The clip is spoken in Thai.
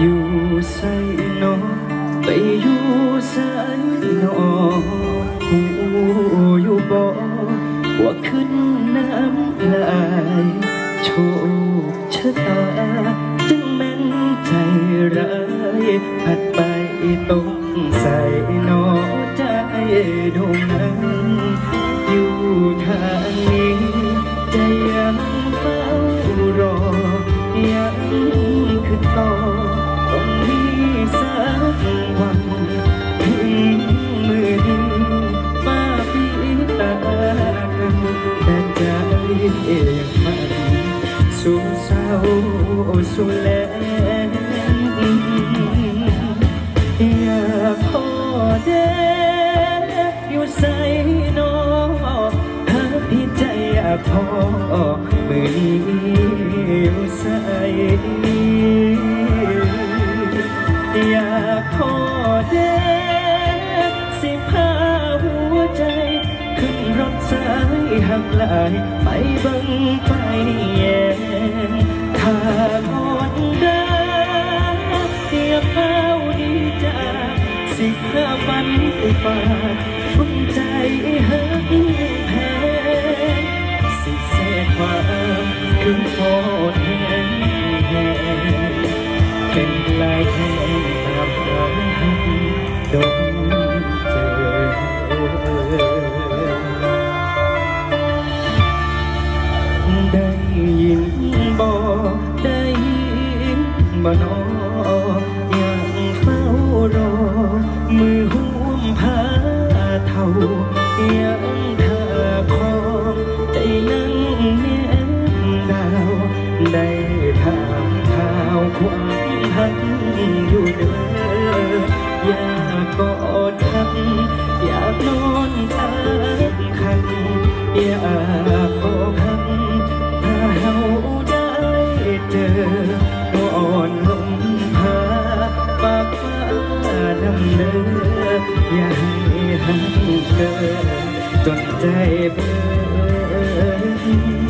อยู่ใส่นอไปอยู่ใส่นอหูอยู่บ่ว่าขึ้นน้ำลายโชคชะตาจึงแม่นใจร้ายผัดไปต้องใส่นอใจดวงนั้นอยู่ท่า สู่เศร้าสู่แลงอยากขอเดอยู่ใส่นอหาพี่ใจอยากพอมือนี้อยู่ใส่อยากขอเดสิพาหัวใจขึ้นรถสายหักหลายไปบิ่งไปแย งถ้าทอนด้เสียเฝ้าดีจาสิหาฝันไปฝากทุ่มใจหักแพงสิแสกความคือพอแหงแหงเป็นลายแหงตามหาดงเบ่นอยังเฝ้ารอ มือหุ้มผ้าเท่ายังท่าคองใจนั่งแนมดาว ได้ถามข่าวความหัก เกินจนใจเบื่อ